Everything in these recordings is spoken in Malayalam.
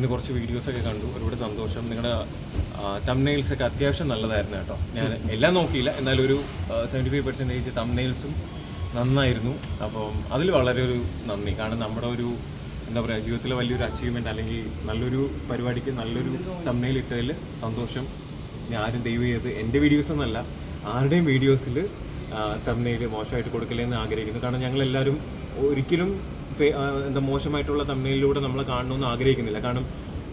ഇന്ന് കുറച്ച് വീഡിയോസൊക്കെ കണ്ടു. ഒരുപാട് സന്തോഷം. നിങ്ങളുടെ തംനെയിൽസ് ഒക്കെ അത്യാവശ്യം നല്ലതായിരുന്നു കേട്ടോ. ഞാൻ എല്ലാം നോക്കിയില്ല. എന്നാലും ഒരു സെവന്റി ഫൈവ് പെർസെന്റേജ് തംനെയിൽസും നന്നായിരുന്നു. അപ്പം അതിൽ വളരെ ഒരു നന്ദി. കാരണം നമ്മുടെ ഒരു എന്താ പറയുക ജീവിതത്തിലെ വലിയൊരു അച്ചീവ്മെന്റ് അല്ലെങ്കിൽ നല്ലൊരു പരിപാടിക്ക് നല്ലൊരു തമ്മിൽ ഇട്ടതിൽ സന്തോഷം. ആരും ദൈവം ചെയ്ത് എന്റെ വീഡിയോസ് ഒന്നല്ല ആരുടെയും വീഡിയോസിൽ തമ്മിൽ മോശമായിട്ട് കൊടുക്കില്ലെന്ന് ആഗ്രഹിക്കുന്നു. കാരണം ഞങ്ങളെല്ലാവരും ഒരിക്കലും എന്താ മോശമായിട്ടുള്ള തമ്മിലൂടെ നമ്മളെ കാണണമെന്ന് ആഗ്രഹിക്കുന്നില്ല. കാരണം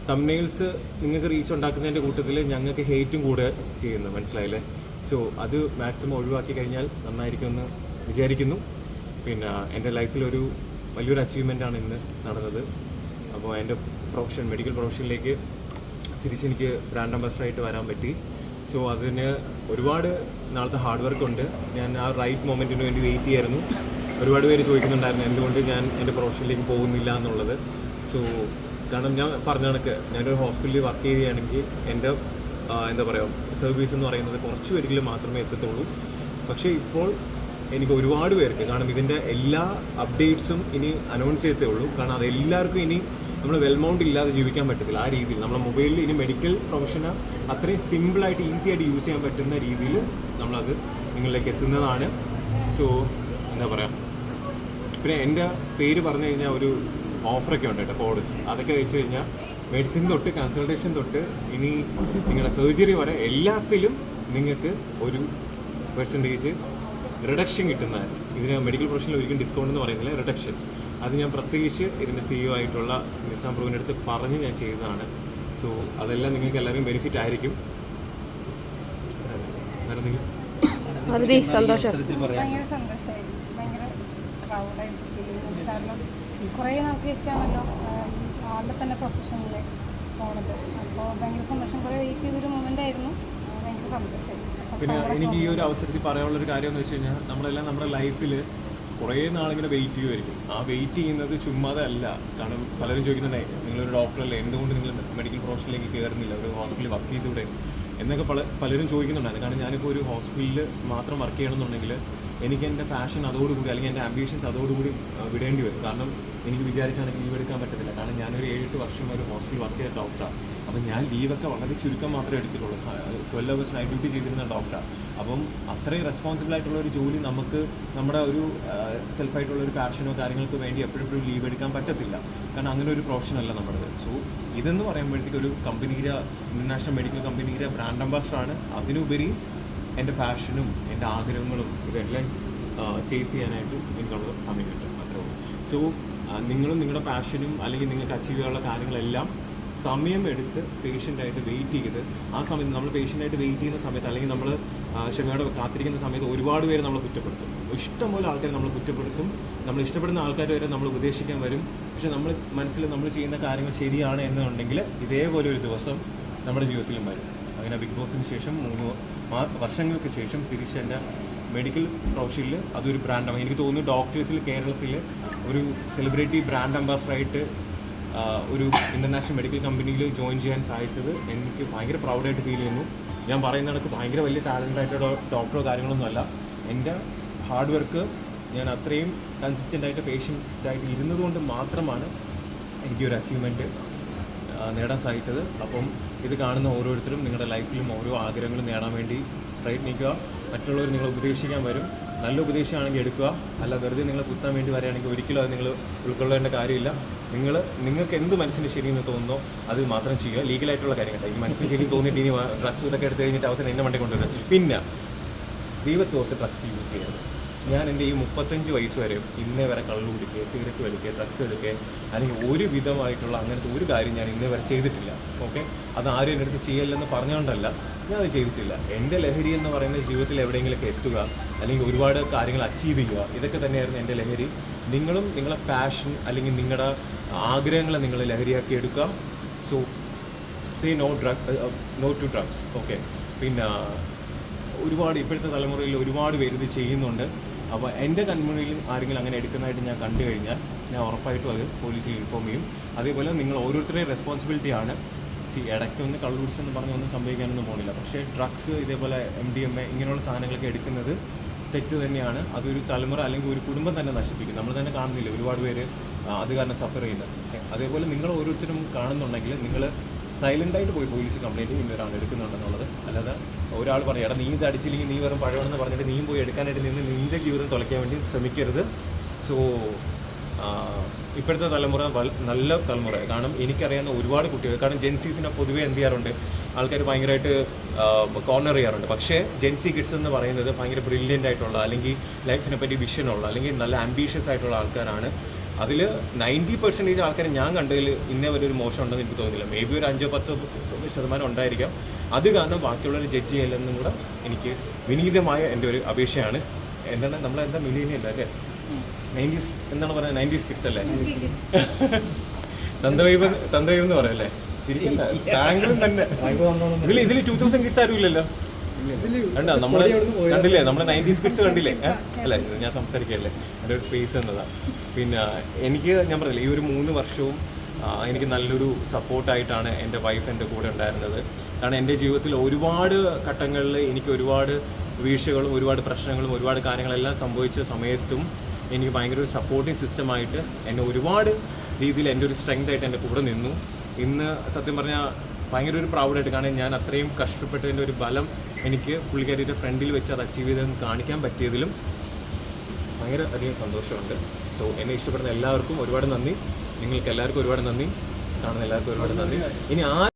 തമ്മിൽസ് നിങ്ങൾക്ക് റീച്ച് ഉണ്ടാക്കുന്നതിന്റെ കൂട്ടത്തിൽ ഞങ്ങൾക്ക് ഹേറ്റും കൂടെ ചെയ്യുന്നു. മനസ്സിലായില്ലേ? സോ അത് മാക്സിമം ഒഴിവാക്കി കഴിഞ്ഞാൽ നന്നായിരിക്കും എന്ന് വിചാരിക്കുന്നു. പിന്നെ എന്റെ ലൈഫിലൊരു വലിയൊരു അച്ചീവ്മെന്റ് ആണ് ഇന്ന് നടന്നത്. അപ്പോൾ എന്റെ പ്രൊഫഷൻ മെഡിക്കൽ പ്രൊഫഷനിലേക്ക് തിരിച്ചെനിക്ക് ബ്രാൻഡ് അംബാസഡർ ആയിട്ട് വരാൻ പറ്റി. സോ അതിന് ഒരുപാട് നാളത്തെ ഹാർഡ് വർക്ക് ഉണ്ട്. ഞാൻ ആ റൈറ്റ് മൊമെന്റിന് വേണ്ടി വെയിറ്റ് ചെയ്യായിരുന്നു. ഒരുപാട് പേര് ചോദിക്കുന്നുണ്ടായിരുന്നു എന്തുകൊണ്ട് ഞാൻ എന്റെ പ്രൊഫഷനിലേക്ക് പോകുന്നില്ല എന്നുള്ളത്? സോ കാരണം ഞാൻ പറഞ്ഞ കണക്ക് ഞാനൊരു ഹോസ്പിറ്റലിൽ വർക്ക് ചെയ്യുകയാണെങ്കിൽ എന്റെ എന്താ പറയുക സർവീസ് എന്ന് പറയുന്നത് കുറച്ച് പേരിൽ മാത്രമേ എത്തത്തുള്ളൂ. പക്ഷേ ഇപ്പോൾ എനിക്ക് ഒരുപാട് പേർക്ക് കാരണം ഇതിന്റെ എല്ലാ അപ്ഡേറ്റ്സും ഇനി അനൗൺസ് ചെയ്തേ ഉള്ളൂ. കാരണം അത് എല്ലാവർക്കും ഇനി നമ്മൾ വെൽമൗണ്ട് ഇല്ലാതെ ജീവിക്കാൻ പറ്റത്തില്ല. ആ രീതിയിൽ നമ്മളെ മൊബൈലിൽ ഇനി മെഡിക്കൽ പ്രൊഫഷന് അത്രയും സിമ്പിളായിട്ട് ഈസി ആയിട്ട് യൂസ് ചെയ്യാൻ പറ്റുന്ന രീതിയിൽ നമ്മളത് നിങ്ങളിലേക്ക് എത്തുന്നതാണ്. സോ എന്താ പറയുക പിന്നെ എന്റെ പേര് പറഞ്ഞു കഴിഞ്ഞാൽ ഒരു ഓഫറൊക്കെ ഉണ്ട് കേട്ടോ കോഡ് അതൊക്കെ വെച്ച് കഴിഞ്ഞാൽ മെഡിസിൻ തൊട്ട് കൺസൾട്ടേഷൻ തൊട്ട് ഇനി നിങ്ങളുടെ സർജറി വരെ എല്ലാത്തിലും നിങ്ങൾക്ക് ഒരു പെർസെന്റേജ് റിഡക്ഷൻ കിട്ടുന്നതാണ്. ഇതിന് മെഡിക്കൽ പ്രൊഫഷനിൽ ഒരിക്കലും ഡിസ്കൗണ്ട് എന്ന് പറയുന്നില്ല റിഡക്ഷൻ അത് ഞാൻ പ്രത്യേകിച്ച് ഇതിന്റെ സിഇഒ ആയിട്ടുള്ള നിസാം പ്രഭുവിന്റെ അടുത്ത് പറഞ്ഞ് ഞാൻ ചെയ്തതാണ്. സോ അതെല്ലാം നിങ്ങൾക്ക് എല്ലാവരും ബെനിഫിറ്റ് ആയിരിക്കും. സന്തോഷം. കുറേ നാൾക്ക് ശേഷമാണല്ലോ ആഹ്, ആളുടെ തന്നെ പ്രൊഫഷനിൽ പോണത്. അപ്പോൾ ഭയങ്കര സന്തോഷം. കുറേ വെയിറ്റ് ചെയ്തൊരു മൊമെന്റ് ആയിരുന്നു. ഭയങ്കര പിന്നെ എനിക്ക് ഈ ഒരു അവസരത്തിൽ പറയാനുള്ള ഒരു കാര്യം എന്ന് വെച്ച് കഴിഞ്ഞാൽ നമ്മളെല്ലാം നമ്മുടെ ലൈഫിൽ കുറേ നാളിങ്ങനെ വെയിറ്റ് ചെയ്യുമായിരിക്കും ആ വെയിറ്റ് ചെയ്യുന്നത് ചുമ്മാതെ അല്ല കാരണം പലരും ചോദിക്കുന്നുണ്ടേ നിങ്ങളൊരു ഡോക്ടറല്ലേ എന്തുകൊണ്ട് നിങ്ങൾ മെഡിക്കൽ പ്രൊഫഷനിലേക്ക് കയറുന്നില്ല? ഒരു ഹോസ്പിറ്റലിൽ വർക്ക് ചെയ്തൂടെ? എന്നൊക്കെ പല പലരും ചോദിക്കുന്നുണ്ടായിരുന്നു കാരണം ഞാനിപ്പോൾ ഒരു ഹോസ്പിറ്റലിൽ മാത്രം വർക്ക് ചെയ്യണമെന്നുണ്ടെങ്കിൽ എനിക്ക് എന്റെ പാഷൻ അതോടുകൂടി അല്ലെങ്കിൽ എന്റെ ആംബിഷൻസ് അതോടുകൂടി വിടേണ്ടി വരും. കാരണം എനിക്ക് വിചാരിച്ചാണ് ലീവ് എടുക്കാൻ പറ്റത്തില്ല. കാരണം ഞാനൊരു ഏഴെട്ട് വർഷം ഒരു ഹോസ്പിറ്റൽ വർക്ക് ചെയ്ത ഡോക്ടറാണ് അപ്പം ഞാൻ ലീവൊക്കെ വളരെ ചുരുക്കം മാത്രമേ എടുത്തിട്ടുള്ളൂ. ട്വൽവ് അവേഴ്സ് നൈറ്റ് ഡ്യൂട്ടി ചെയ്തിരുന്ന ഡോക്ടറാണ് അപ്പം അത്രയും റെസ്പോൺസിബിൾ ആയിട്ടുള്ള ഒരു ജോലി നമുക്ക് നമ്മുടെ ഒരു സെൽഫായിട്ടുള്ള ഒരു പാഷനോ കാര്യങ്ങൾക്ക് വേണ്ടി എപ്പോഴെപ്പോഴും ലീവ് എടുക്കാൻ പറ്റത്തില്ല. കാരണം അങ്ങനെ ഒരു പ്രൊഫഷൻ അല്ല നമ്മുടേത് സോ ഇതെന്ന് പറയുമ്പോഴത്തേക്ക് ഒരു കമ്പനിയുടെ ഇന്റർനാഷണൽ മെഡിക്കൽ കമ്പനിയുടെ ബ്രാൻഡ് അംബാസഡറാണ് അതിനുപരി എന്റെ പാഷനും എന്റെ ആഗ്രഹങ്ങളും ഇതെല്ലാം ചേസ് ചെയ്യാനായിട്ട് എനിക്കുള്ള സമയം കിട്ടും അത്രേ ഉള്ളൂ. സോ നിങ്ങളും നിങ്ങളുടെ പാഷനും അല്ലെങ്കിൽ നിങ്ങൾക്ക് അച്ചീവ് ചെയ്യാനുള്ള കാര്യങ്ങളെല്ലാം സമയമെടുത്ത് പേഷ്യന്റായിട്ട് വെയിറ്റ് ചെയ്ത് ആ സമയത്ത് നമ്മൾ പേഷ്യന്റായിട്ട് വെയിറ്റ് ചെയ്യുന്ന സമയത്ത് അല്ലെങ്കിൽ നമ്മൾ ക്ഷമയോടെ കാത്തിരിക്കുന്ന സമയത്ത് ഒരുപാട് പേര് നമ്മൾ കുറ്റപ്പെടുത്തും. ഇഷ്ടംപോലെ ആൾക്കാർ നമ്മൾ കുറ്റപ്പെടുത്തും. നമ്മൾ ഇഷ്ടപ്പെടുന്ന ആൾക്കാർ വരെ നമ്മൾ ഉപദേശിക്കാൻ വരും. പക്ഷെ നമ്മൾ മനസ്സിൽ നമ്മൾ ചെയ്യുന്ന കാര്യങ്ങൾ ശരിയാണ് എന്നുണ്ടെങ്കിൽ ഇതേപോലെ ഒരു ദിവസം നമ്മുടെ ജീവിതത്തിലും വരും. അങ്ങനെ ബിഗ് ബോസിന് ശേഷം മൂന്ന് വർഷങ്ങൾക്ക് ശേഷം തിരിച്ചെന്റെ മെഡിക്കൽ പ്രൊഫഷനിൽ അതൊരു ബ്രാൻഡാണ് എനിക്ക് തോന്നുന്നു ഡോക്ടേഴ്സിൽ കേരളത്തിൽ ഒരു സെലിബ്രിറ്റി ബ്രാൻഡ് അംബാസഡറായിട്ട് ഒരു ഇന്റർനാഷണൽ മെഡിക്കൽ കമ്പനിയിൽ ജോയിൻ ചെയ്യാൻ സാധിച്ചത് എനിക്ക് ഭയങ്കര പ്രൗഡായിട്ട് ഫീൽ ചെയ്യുന്നു. ഞാൻ പറയുന്ന കണക്ക് ഭയങ്കര വലിയ ടാലന്റ് ആയിട്ടുള്ള ഡോക്ടറോ കാര്യങ്ങളൊന്നുമല്ല എന്റെ ഹാർഡ് വർക്ക് ഞാൻ അത്രയും കൺസിസ്റ്റന്റ് ആയിട്ട് പേഷ്യന്റ് ആയിട്ട് ഇരുന്നത് കൊണ്ട് മാത്രമാണ് എനിക്ക് ഒരു അച്ചീവ്മെന്റ് നേടാൻ സാധിച്ചത്. അപ്പം ഇത് കാണുന്ന ഓരോരുത്തരും നിങ്ങളുടെ ലൈഫിലും ഓരോ ആഗ്രഹങ്ങളും നേടാൻ വേണ്ടി പ്രയത്നിക്കുക. മറ്റുള്ളവർ നിങ്ങൾ ഉപദേശിക്കാൻ വരും. നല്ല ഉപദേശമാണെങ്കിൽ എടുക്കുക. അല്ല വെറുതെ നിങ്ങൾ കുത്താൻ വേണ്ടി വരികയാണെങ്കിൽ ഒരിക്കലും അത് നിങ്ങൾ ഉൾക്കൊള്ളേണ്ട കാര്യമില്ല. നിങ്ങൾ നിങ്ങൾക്ക് എന്ത് മനസ്സിന് ശരിയെന്ന് തോന്നുന്നോ അത് മാത്രം ചെയ്യുക. ലീഗലായിട്ടുള്ള കാര്യങ്ങൾ. ഈ മനസ്സിന് ശരി തോന്നിയിട്ട് ഇനി ഡ്രഗ്സ് ഇതൊക്കെ എടുത്ത് കഴിഞ്ഞിട്ട് അവസരം എന്നെ മണ്ടേ കൊണ്ടുവരുന്നത് പിന്നെ ദൈവത്തോർത്ത് ഡ്രഗ്സ് യൂസ് ചെയ്യരുത്. ഞാൻ എന്റെ ഈ മുപ്പത്തഞ്ച് വയസ്സ് വരെ ഇന്നേ വരെ കള്ളു കുടിക്കുക സിഗരറ്റ് വലിക്കുക ഡ്രഗ്സ് എടുക്കുക അല്ലെങ്കിൽ ഒരു വിധമായിട്ടുള്ള അങ്ങനത്തെ ഒരു കാര്യം ഞാൻ ഇന്നേ വരെ ചെയ്തിട്ടില്ല. ഓക്കെ അത് ആരും എന്റെ അടുത്ത് ചെയ്യല്ലെന്ന് പറഞ്ഞുകൊണ്ടല്ല. ഞാൻ അത് ചെയ്തിട്ടില്ല. എന്റെ ലഹരി എന്ന് പറയുന്ന ജീവിതത്തിൽ എവിടെയെങ്കിലുമൊക്കെ എത്തുക അല്ലെങ്കിൽ ഒരുപാട് കാര്യങ്ങൾ അച്ചീവ് ചെയ്യുക ഇതൊക്കെ തന്നെയായിരുന്നു എന്റെ ലഹരി. നിങ്ങളും നിങ്ങളെ പാഷൻ അല്ലെങ്കിൽ നിങ്ങളുടെ ആഗ്രഹങ്ങളെ നിങ്ങൾ ലഹരിയാക്കി എടുക്കുക. So say no drug no to drugs okay പിന്നെ ഒരുപാട് ഇപ്പോഴത്തെ തലമുറയിൽ ഒരുപാട് പേര് ഇത് ചെയ്യുന്നുണ്ട്. അപ്പോൾ എന്റെ കൺമുണിയിൽ ആരെങ്കിലും അങ്ങനെ എടുക്കുന്നതായിട്ട് ഞാൻ കണ്ടു കഴിഞ്ഞാൽ ഞാൻ ഉറപ്പായിട്ടും അത് പോലീസിൽ ഇൻഫോം ചെയ്യും. അതേപോലെ നിങ്ങൾ ഓരോരുത്തരുടെയും റെസ്പോൺസിബിലിറ്റി റെസ്പോൺസിബിലിറ്റിയാണ് ഇടയ്ക്കൊന്ന് കള്ളു കുടിച്ചെന്ന് പറഞ്ഞ് ഒന്നും സംഭവിക്കാനൊന്നും പോകുന്നില്ല പക്ഷേ ഡ്രഗ്സ് ഇതേപോലെ എം ഡി എം എ ഇങ്ങനെയുള്ള സാധനങ്ങളൊക്കെ എടുക്കുന്നത് തെറ്റ് തന്നെയാണ്. അതൊരു തലമുറ അല്ലെങ്കിൽ ഒരു കുടുംബം തന്നെ നശിപ്പിക്കും. നമ്മൾ തന്നെ കാണുന്നില്ല ഒരുപാട് പേര് അത് കാരണം സഫർ ചെയ്യുന്നത്. അതേപോലെ നിങ്ങൾ ഓരോരുത്തരും കാണുന്നുണ്ടെങ്കിൽ നിങ്ങൾ സൈലന്റായിട്ട് പോയി പോലീസ് കംപ്ലയിന്റ് ചെയ്യുന്ന ഒരാൾ എടുക്കുന്നുണ്ടെന്നുള്ളത്. അല്ലാതെ ഒരാൾ പറയും എടാ നീ ഇത് അടിച്ചില്ലെങ്കിൽ നീ വെറും പഴമെന്ന് പറഞ്ഞിട്ട് നീയും പോയി എടുക്കാനായിട്ട് നിന്ന് നിന്റെ ജീവിതം തുളയ്ക്കാൻ വേണ്ടി ശ്രമിക്കരുത്. സോ ഇപ്പോഴത്തെ തലമുറ നല്ല തലമുറ കാരണം എനിക്കറിയാവുന്ന ഒരുപാട് കുട്ടികൾ കാരണം ജെൻസീസിനെ പൊതുവേ എന്ത് ചെയ്യാറുണ്ട്? ആൾക്കാർ ഭയങ്കരമായിട്ട് കോർണർ ചെയ്യാറുണ്ട്. പക്ഷേ ജെൻസി കിഡ്സ് എന്ന് പറയുന്നത് ഭയങ്കര ബ്രില്യന്റ് ആയിട്ടുള്ള അല്ലെങ്കിൽ ലൈഫിനെ പറ്റി വിഷനുള്ള അല്ലെങ്കിൽ നല്ല ആംബീഷ്യസ് ആയിട്ടുള്ള ആൾക്കാരാണ് അതിൽ നയന്റി പെർസെന്റേജ് ആൾക്കാർ ഞാൻ കണ്ടതിൽ ഇന്നേ വരെ ഒരു മോശം ഉണ്ടെന്ന് എനിക്ക് തോന്നുന്നില്ല മേ ബി ഒരു അഞ്ചോ പത്തോ ശതമാനം ഉണ്ടായിരിക്കാം. അത് കാരണം ബാക്കിയുള്ളവർ ജഡ്ജ് ചെയ്യില്ലെന്നും കൂടെ എനിക്ക് വിനീതമായ എന്റെ ഒരു അപേക്ഷയാണ്. എന്താണ്? നമ്മളെന്താ മിലീനിയല്ല അല്ലേ? നയന്റീസ് എന്താണ് പറയുന്നത് നയന്റീസ് കിഡ്സ് അല്ലേ? തന്തവൈബ് തന്തവൈബ് എന്ന് പറയല്ലേ? ശരിക്കും ബാംഗ്ലൂർ തന്നെ. ഇതിൽ ഇതിൽ ടൂ തൗസൻഡ് കിഡ്സ് ആരും ഇല്ലല്ലോ. കണ്ടാ നമ്മൾ കണ്ടില്ലേ? നമ്മൾ നയന്റീസ് കിഡ്സ് കണ്ടില്ലേ? അല്ല? ഞാൻ സംസാരിക്കല്ലേ? എന്റെ ഒരു സ്പേസ് എന്നതാണ് പിന്നെ എനിക്ക് ഞാൻ പറഞ്ഞില്ലേ ഈ ഒരു മൂന്ന് വർഷവും എനിക്ക് നല്ലൊരു സപ്പോർട്ടായിട്ടാണ് എന്റെ വൈഫ് എന്റെ കൂടെ ഉണ്ടായിരുന്നത്. കാരണം എന്റെ ജീവിതത്തിൽ ഒരുപാട് ഘട്ടങ്ങളിൽ എനിക്ക് ഒരുപാട് വീഴ്ചകളും ഒരുപാട് പ്രശ്നങ്ങളും ഒരുപാട് കാര്യങ്ങളെല്ലാം സംഭവിച്ച സമയത്തും എനിക്ക് ഭയങ്കര ഒരു സപ്പോർട്ടിങ് സിസ്റ്റമായിട്ട് എന്നെ ഒരുപാട് രീതിയിൽ എന്റെ ഒരു സ്ട്രെങ്ത് ആയിട്ട് എന്റെ കൂടെ നിന്നു. ഇന്ന് സത്യം പറഞ്ഞാൽ ഭയങ്കര ഒരു പ്രൗഡായിട്ട് കാരണം ഞാൻ അത്രയും കഷ്ടപ്പെട്ടതിന്റെ ഒരു ബലം എനിക്ക് പുള്ളിക്കാരിയുടെ ഫ്രണ്ടിൽ വെച്ച് അത് അച്ചീവ് ചെയ്തെന്ന് കാണിക്കാൻ പറ്റിയതിലും ഭയങ്കര അധികം സന്തോഷമുണ്ട്. സോ എന്നെ ഇഷ്ടപ്പെടുന്ന എല്ലാവർക്കും ഒരുപാട് നന്ദി. നിങ്ങൾക്ക് എല്ലാവർക്കും ഒരുപാട് നന്ദി. കാണുന്ന എല്ലാവർക്കും ഒരുപാട് നന്ദി. ഇനി ആ